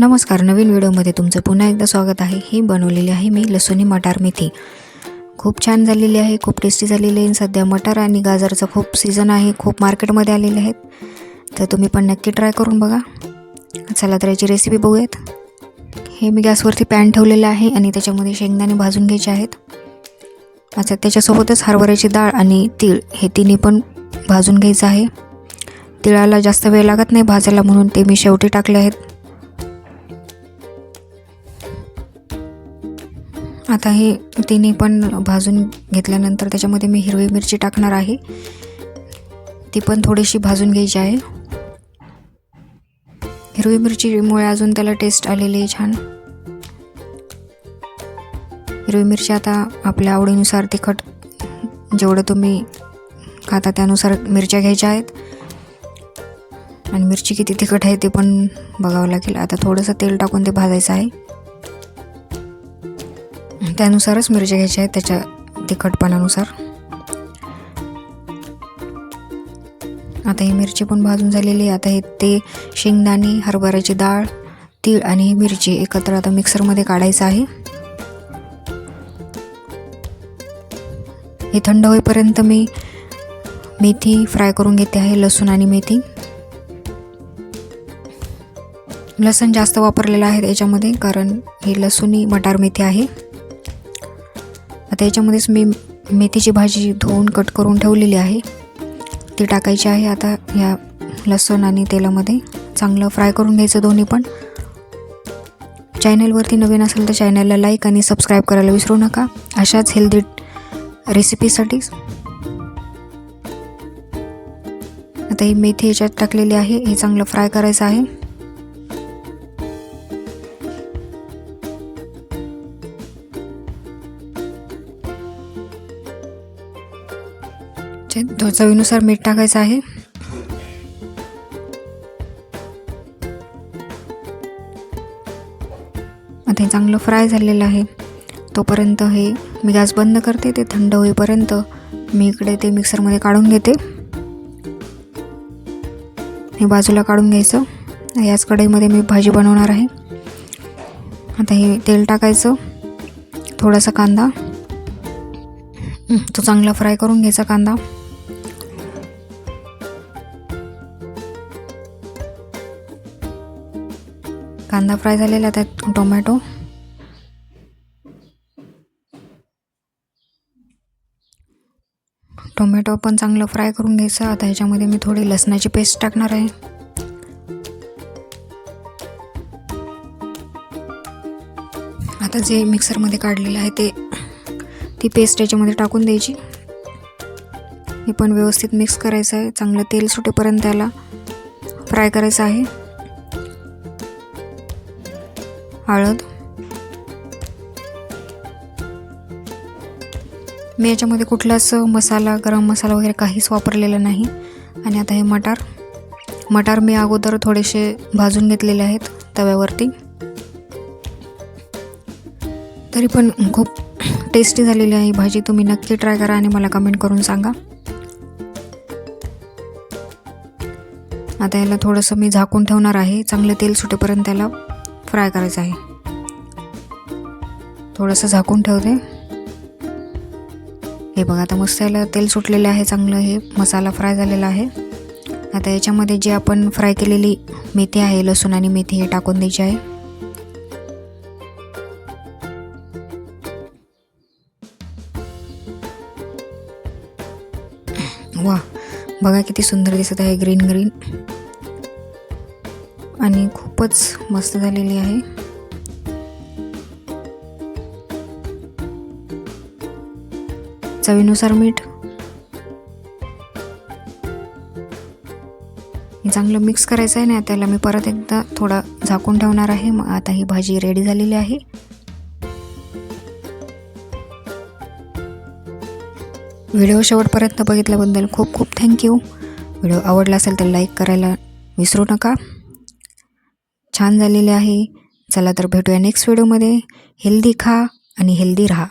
नमस्कार नवीन व्हिडिओमध्ये तुमचं पुन्हा एकदा स्वागत आहे. ही बनवलेली आहे मी लसुणी मटार मेथी. खूप छान झालेली आहे खूप टेस्टी झालेली आहे. सध्या मटार आणि गाजरचं खूप सीझन आहे खूप मार्केटमध्ये आलेले आहेत. तर तुम्ही पण नक्की ट्राय करून बघा. चला तर याची रेसिपी बघूयात. हे मी गॅसवरती पॅन ठेवलेलं आहे आणि त्याच्यामध्ये शेंगदाणे भाजून घ्यायचे आहेत. अच्छा त्याच्यासोबतच हरभऱ्याची डाळ आणि तीळ हे तिन्ही पण भाजून घ्यायचं आहे. तिळाला जास्त वेळ लागत नाही भाजायला म्हणून ते मी शेवटी टाकले आहेत. आता हे तिन्ही पण भाजून घेतल्यानंतर त्याच्यामध्ये मी हिरवी मिरची टाकणार आहे. ती पण थोडीशी भाजून घ्यायची आहे. हिरवी मिरचीमुळे अजून त्याला टेस्ट आलेली आहे छान. हिरवी मिरची आता आपल्या आवडीनुसार तिखट जेवढं तुम्ही खाता त्यानुसार मिरच्या घ्यायच्या आहेत. आणि मिरची किती तिखट आहे ते पण बघावं लागेल. आता थोडंसं तेल टाकून ते भाजायचं आहे. त्यानुसारच मिरच्या घ्यायच्या आहेत त्याच्या तिखटपणानुसार. आता ही मिरची पण भाजून झालेली आहे. आता हे ते शेंगदाणे हरभऱ्याची डाळ तीळ आणि ही मिरची एकत्र आता मिक्सरमध्ये काढायचं आहे. हे थंड होईपर्यंत मी मेथी फ्राय करून घेते आहे लसूण आणि मेथी. लसूण जास्त वापरलेलं आहे त्याच्यामध्ये कारण ही लसूणी मटार मेथी आहे. आता याच्यामध्येच मी मेथीची भाजी धुवून कट करून ठेवलेली आहे. ती टाकायची आहे आता ह्या लसूण आणि तेलामध्ये. चांगलं फ्राय करून घ्यायचं दोन्ही पण. चॅनलवरती नवीन असेल तर चॅनलला लाईक आणि सबस्क्राईब करायला विसरू नका. अशाच हेल्दी रेसिपीसाठी. आता ही मेथी याच्यात टाकलेली आहे. हे चांगलं फ्राय करायचं आहे. चे- चवीनुसार मीठ टाकायचं आहे. आता हे चांगलं फ्राय झालेलं आहे. तोपर्यंत हे मी गॅस बंद करते ते थंड होईपर्यंत मी इकडे ते मिक्सरमध्ये काढून घेते. हे बाजूला काढून घ्यायचं. याच कढईमध्ये मी भाजी बनवणार आहे. आता हे तेल टाकायचं. थोडासा कांदा. तो चांगला फ्राय करून घ्यायचा कांदा. कांदा फ्राय झालेला त्यात टोमॅटो. टोमॅटो पण चांगलं फ्राय करून घ्यायचं. आता ह्याच्यामध्ये मी थोडी लसणाची पेस्ट टाकणार आहे. आता जे मिक्सरमध्ये काढलेलं आहे ते ती पेस्ट याच्यामध्ये टाकून द्यायची. हे पण व्यवस्थित मिक्स करायचं आहे. चांगलं तेल सुटेपर्यंत त्याला फ्राय करायचं आहे. हळद. मी याच्यामध्ये कुठलाच मसाला गरम मसाला वगैरे काहीच वापरलेला नाही. आणि आता हे मटार. मटार मी अगोदर थोडेसे भाजून घेतलेले आहेत तव्यावरती. तरी पण खूप टेस्टी झालेली आहे ही भाजी. तुम्ही नक्की ट्राय करा आणि मला कमेंट करून सांगा. आता याला थोडंसं मी झाकून ठेवणार आहे. चांगलं तेल सुटेपर्यंत त्याला. फ्राय करायचं आहे. थोडंसं झाकून ठेवते. हे बघा आता मस्त याला तेल सुटलेलं आहे चांगलं हे मसाला फ्राय झालेला आहे. आता याच्यामध्ये जे आपण फ्राय केलेली मेथी आहे लसूण आणि मेथी हे टाकून द्यायची आहे. वा बघा किती सुंदर दिसत आहे ग्रीन ग्रीन. आणि खूपच मस्त झालेली आहे. चवीनुसार मीठ. चांगलं मिक्स करायचं आहे ना त्याला मी परत एकदा थोडा झाकून ठेवणार आहे. मग आता ही भाजी रेडी झालेली आहे. व्हिडिओ शेवटपर्यंत बघितल्याबद्दल खूप खूप थँक्यू व्हिडिओ आवडला असेल तर लाईक करायला विसरू नका. छान झालेले आहे. चला तर भेटूया नेक्स्ट व्हिडिओमध्ये हेल्दी खा आणि हेल्दी राहा.